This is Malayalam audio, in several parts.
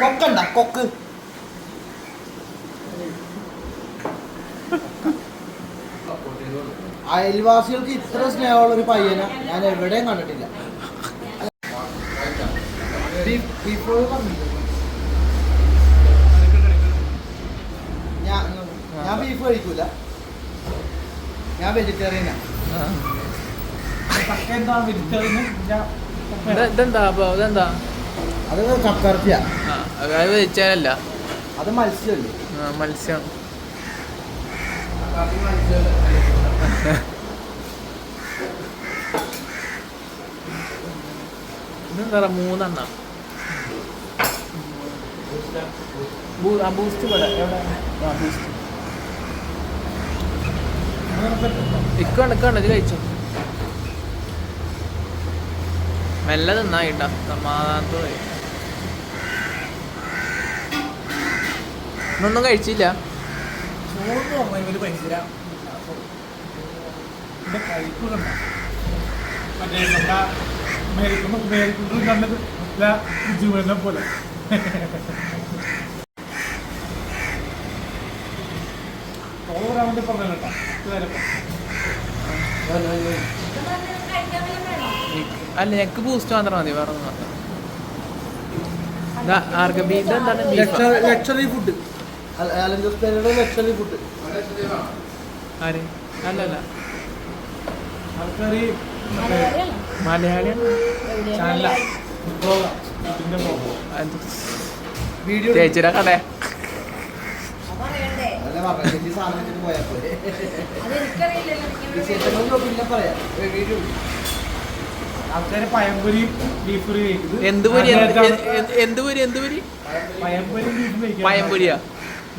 കൊക്കണ്ട കൊക്ക്. അയൽവാസികൾക്ക് ഇത്ര സ്നേഹമുള്ള ഒരു പയ്യനെ ഞാൻ എവിടെയും കണ്ടിട്ടില്ല. ഞാൻ ബീഫ് കഴിക്കൂല. ഞാൻ വെജിറ്റേറിയനാ ഇതെന്താ ഇതെന്താ? അത് കക്കർത്തിയ അത് വെച്ചാലല്ല അത് മത്സ്യമല്ലേ? മത്സ്യം. ഇതെന്താ മൂന്നെണ്ണ? ബൂസ്റ്റ് ഇവിടെ എവിടെ? ആ ബൂസ്റ്റ് ഇക്കണ്ട് ഇക്കണ്ട് ഇത് കഴിച്ചു. മെല്ലെ തിന്നായിട്ടാ സമാധാനത്തോടെ കണ്ടത് കഴിച്ചില്ല. പോലെ. അല്ല എനിക്ക് ബൂസ്റ്റ് മാത്രം മതി വേറെ ഒന്നും ആർക്കും ഇതെന്താണ് ലക്ഷറി ഫുഡ് ലക്ഷറി ഫുഡ് ആര്? അല്ലല്ല. ആൾക്കാർ ചാനല? ചേച്ചിയുടെ കട ആൾക്കാർ പഴംപൊരി ബീഫ് കറി എന്ത് പൊരി? എന്ത് പൊരി? എന്ത് പൊരി? പയംപൊരി പഴംപൊരിയാ?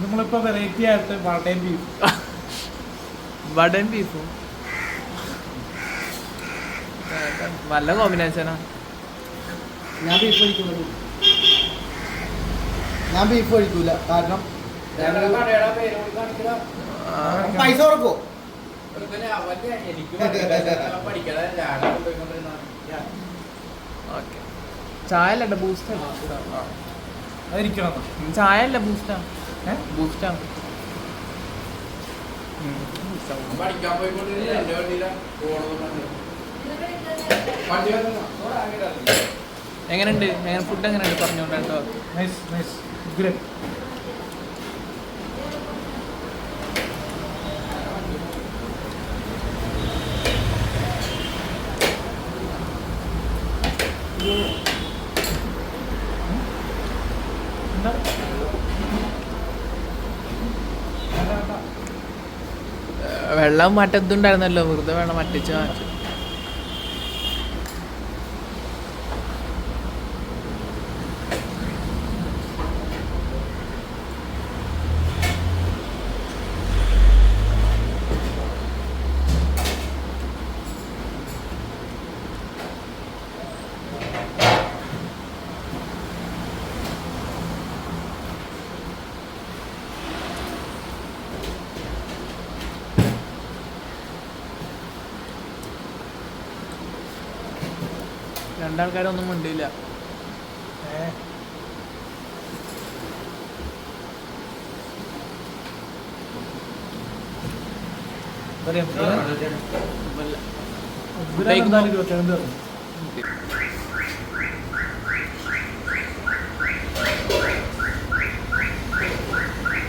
നമ്മളിപ്പോ വെറൈറ്റി ആയിട്ട് വടയും ബീഫ് വടൻ ബീഫും നല്ല കോമ്പിനേഷനാ ഞാൻ ബീഫ് കഴിക്കുന്നത് ഞാൻ ബീഫ് കഴിക്കൂല കാരണം പൈസ കൊടുക്കോ. ഓക്കെ. ചായ അല്ല ബൂസ്റ്റ് ചായ അല്ല ബൂസ്റ്റാ? ബൂസ്റ്റാണ് എങ്ങനെയുണ്ട്? എങ്ങനെ ഫുഡ് എങ്ങനെയുണ്ട്? പറഞ്ഞോണ്ട് കേട്ടോ നൈസ് വെള്ളം മറ്റെന്തുണ്ടായിരുന്നല്ലോ? വെറുതെ വെള്ളം മറ്റിച്ച് വാങ്ങിച്ചു. രണ്ടാൾക്കാരൊന്നും മിണ്ടിയില്ല. ഏ? ഇരുപത്തിരണ്ട്.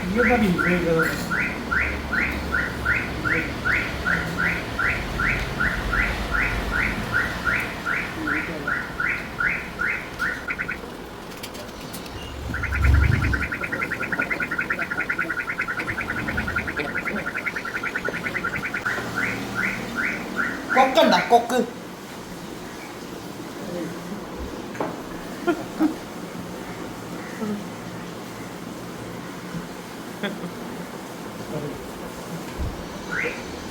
ഈ കൊക്ക്.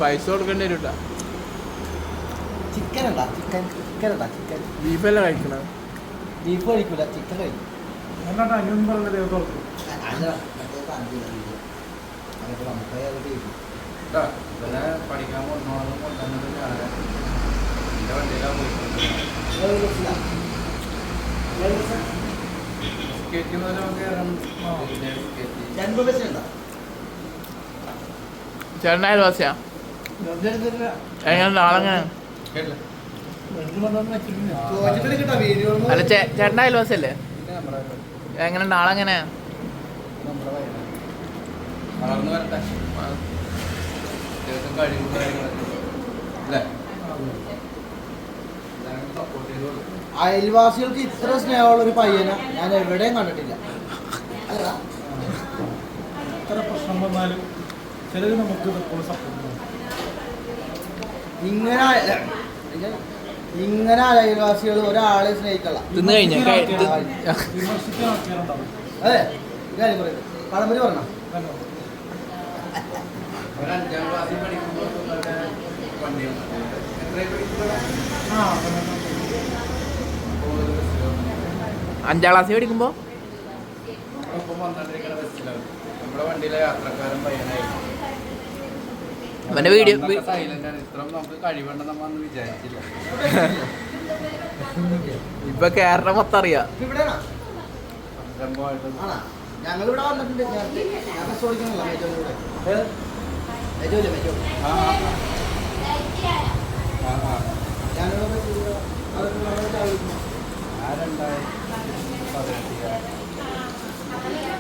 പൈസ കൊടുക്കേണ്ടി വരും ചിക്കൻ ഉണ്ടാ? ചിക്കൻ ചിക്കൻ ഉണ്ടാ? ചിക്കൻ ബീഫല്ല കഴിക്കണ? ബീഫ് കഴിക്കൂല ചിക്കൻ കഴിക്കും. പഠിക്കാൻ കൊണ്ടോണം കൊണ്ടുവന്നത് ചേട്ടന്റെ അയൽവാസിയാ എങ്ങനെ വീഡിയോ അല്ല ചേ ചേട്ടന്റെ അയൽവാസിയല്ലേ എങ്ങനെ വയനാട് വളർന്നു വരട്ടെ അത്യാവശ്യം കഴിവും കാര്യങ്ങളൊക്കെ അല്ലേ? അയൽവാസികൾക്ക് ഇത്ര സ്നേഹമുള്ള ഒരു പയ്യനെ ഞാൻ എവിടെയും കണ്ടിട്ടില്ല. ഇത്ര പ്രശ്നം വന്നാലും നമുക്ക് ഇങ്ങനെ ഇങ്ങനെ അയൽവാസികൾ ഒരാളെ ആൾക്കാരുണ്ടാവും. അതെ. കാര്യം പറയുന്നത് പഴമ്പരി പറഞ്ഞോ? അതല്ലോ. ഒരു അഞ്ചാം ക്ലാസ്സിൽ പഠിക്കുമ്പോൾ അഞ്ചാം ക്ലാസ്സിൽ പഠിക്കുമ്പോ? അവന്റെ വീഡിയോ ഇപ്പൊ കേരളം മൊത്തം അറിയാം. ഇവിടെ വന്നിട്ടുണ്ട് നേരത്തെ. ഞാൻ ബസ് ഓടിക്കണല്ലോ. മേജോന്റെ കൂടെ മേജോല്ലേ മേജോ?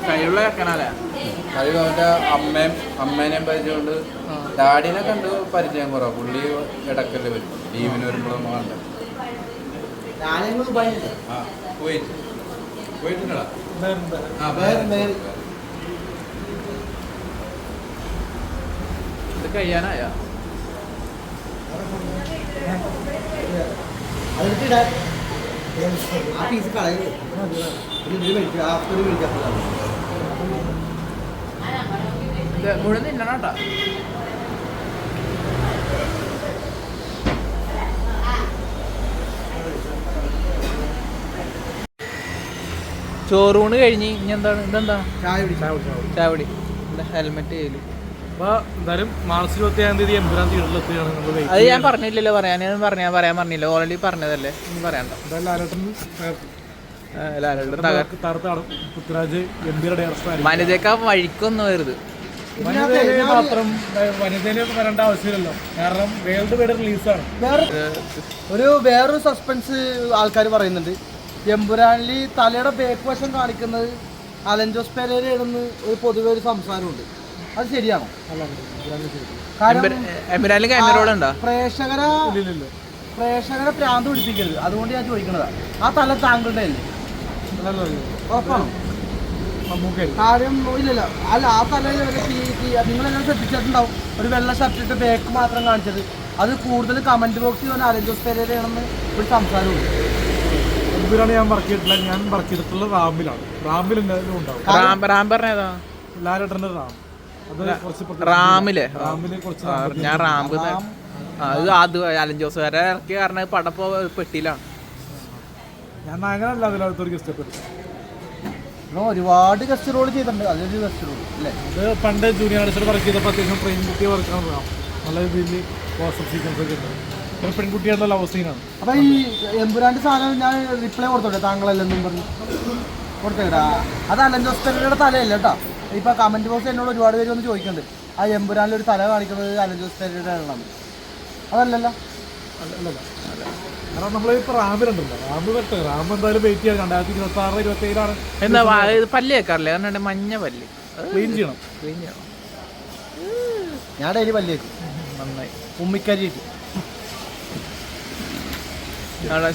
കഴിവുള്ള കേൾക്കണല്ലേ കഴിവ് അവന്റെ അമ്മയും അമ്മേനെയും പരിചയമുണ്ട്. ഡാഡിനെ കണ്ട് പരിചയം കുറവാണ് പുള്ളി ഇടക്കൽ വരും. ലീവിന് വരുമ്പോഴും കണ്ട് ആ കുവൈറ്റ്. കുവൈറ്റിനടാ. ഇത് കഴിയാനായ? ആ പീസ് ഇതിൽ മുഴുവൻ തിന്നണം കേട്ടോ ചോറൂണ് കഴിഞ്ഞ് ഇനി എന്താണ്? ഇതെന്താ? ചായ ചായ ചായ ഹെൽമെറ്റ് ചെയ്യൽ അപ്പൊ എന്തായാലും മാർച്ച് ഇരുപത്തി ഏഴാം തീയതി എമ്പുരാൻ നമ്മൾ വെയിറ്റ് അത് ഞാൻ പറഞ്ഞില്ലല്ലോ പറയാൻ ഞാൻ പറഞ്ഞ പറയാൻ പറഞ്ഞില്ല. ഓൾറെഡി പറഞ്ഞതല്ലേ? ഇനി പറയണ്ട? എന്തായാലും ലാലേട്ടൻ ആ, ലാലേട്ടൻ തകർ തകർത്താണ് പൃഥ്വിരാജ് ഗംഭീര ഡയറക്ടർ വനിതയൊക്കെ വഴിക്കൊന്നും വരുത് വനിതയിൽ മാത്രം വനിതയിൽ വരേണ്ട ആവശ്യമില്ലല്ലോ. കാരണം വേൾഡ് വൈഡ് റിലീസാണ്. വേറെ ഒരു വേറൊരു സസ്പെൻസ് ആൾക്കാർ പറയുന്നുണ്ട്. എമ്പുരാനിൽ തലയുടെ ബേക്ക് വശം കാണിക്കുന്നത് അലഞ്ചോസ് പെരേരയാണെന്ന് ഒരു പൊതുവെ ഒരു സംസാരമുണ്ട്. അത് ശരിയാണോ? പ്രേക്ഷകരെ പ്രേക്ഷകരെ പ്രാന്ത് പിടിപ്പിക്കരുത്. അതുകൊണ്ട് ഞാൻ ചോദിക്കുന്നതാ ആ തല താങ്കളുടെ അല്ലേ? അല്ലല്ലോ ഉറപ്പാണോ? കാര്യം ഇല്ലല്ല. അല്ല ആ തലയിൽ നിങ്ങളെല്ലാം ശ്രദ്ധിച്ചിട്ടുണ്ടാവും? ഒരു വെള്ള ഷർട്ട് ഇട്ട് ബേക്ക് മാത്രം കാണിച്ചത്. അത് കൂടുതൽ കമന്റ് ബോക്സിൽ വന്ന അലഞ്ചോസ് പെരേരയാണെന്ന് ഒരു സംസാരമുണ്ട് എമ്പുരാണ് ഞാൻ വർക്ക് ചെയ്തിട്ടില്ല ഞാൻ വർക്ക് ചെയ്തിട്ടുള്ള റാമിലാണ്. റാമിൽ എന്തായാലും ഉണ്ടാവും. റാം റാം പറഞ്ഞ ലാലേട്ടന്റെ റാം. റാമിലെ. ഞാൻ റാമ്പ് ആ, അത് അത് അലൻ ജോസ് വരെ ഇറക്കി കാരണം പടപ്പോ പെട്ടിയിലാണ്. ഞാൻ നായകനല്ല അതിലകത്തൊരു ഇഷ്ടപ്പെട്ടു ഇവിടെ ഒരുപാട് ഗസ്റ്റ് റോൾ ചെയ്തിട്ടുണ്ട്. അതൊരു ഗസ്റ്റ് റോൾ അല്ലേ? ഇത് പണ്ട് ജൂനിയർ ആർട്ടിസ്റ്റ് വർക്ക് ചെയ്തപ്പോൾ അത്യാവശ്യം പെൺകുട്ടിയെ വർക്കാണ് നല്ല രീതിയിൽ പോസ്റ്റർ സീക്വൻസ് ഒക്കെ ഉണ്ട്. പിന്നെ പെൺകുട്ടിയുടെ ലവ് സീനാണ് അപ്പൊ ഈ എമ്പുരാന്റെ സാധനം ഞാൻ റിപ്ലൈ കൊടുത്തോട്ടെ? താങ്കളല്ലെന്നും പറഞ്ഞു കൊടുത്തേടാ അത് അലൻ ജോസ് തലയല്ല കേട്ടോ. ഇപ്പൊ കമന്റ് ബോക്സ് എന്നോട് ഒരുപാട് പേര് വന്ന് ചോദിക്കുന്നുണ്ട്. ആ എമ്പുരാനിൽ ഒരു തല കാണിക്കുന്നത് പെരയുടെ ആണെന്ന് അതല്ലല്ലോ? അല്ലല്ല കാരണം നമ്മൾ ഇപ്പോൾ റാമിലുണ്ടല്ലോ റാമ്പ് എന്തായാലും വെയിറ്റ് ചെയ്യാം. രണ്ടായിരത്തി ഇരുപത്തി ആറ് ഇരുപത്തി ഏഴിലാണ് എന്താ പല്ല് കേൾക്കാറില്ലേ കാരണം മഞ്ഞ പല്ല്. ക്ലീൻ ചെയ്യണം. ക്ലീൻ ചെയ്യണം. ഞാൻ ഡെയിലി പല്ലേക്ക് നന്നായി. ഉമ്മിക്കരി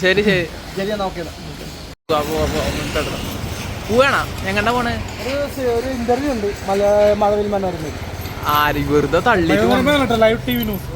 ശരി ശരി. ശരിയാ നോക്കിയത്. പോവാ, പോവാ, പോവാ, മുന്നോട്ട് എടുക്കാം. പോവാണോ? ഞങ്ങടെ പോണ്? ഒരു ഇന്റർവ്യൂ ഉണ്ട്. മഴവിൽ മനോരമയിൽ. ആര് വെറുതെ തള്ളി ലൈവ് ടി വി ന്യൂസ്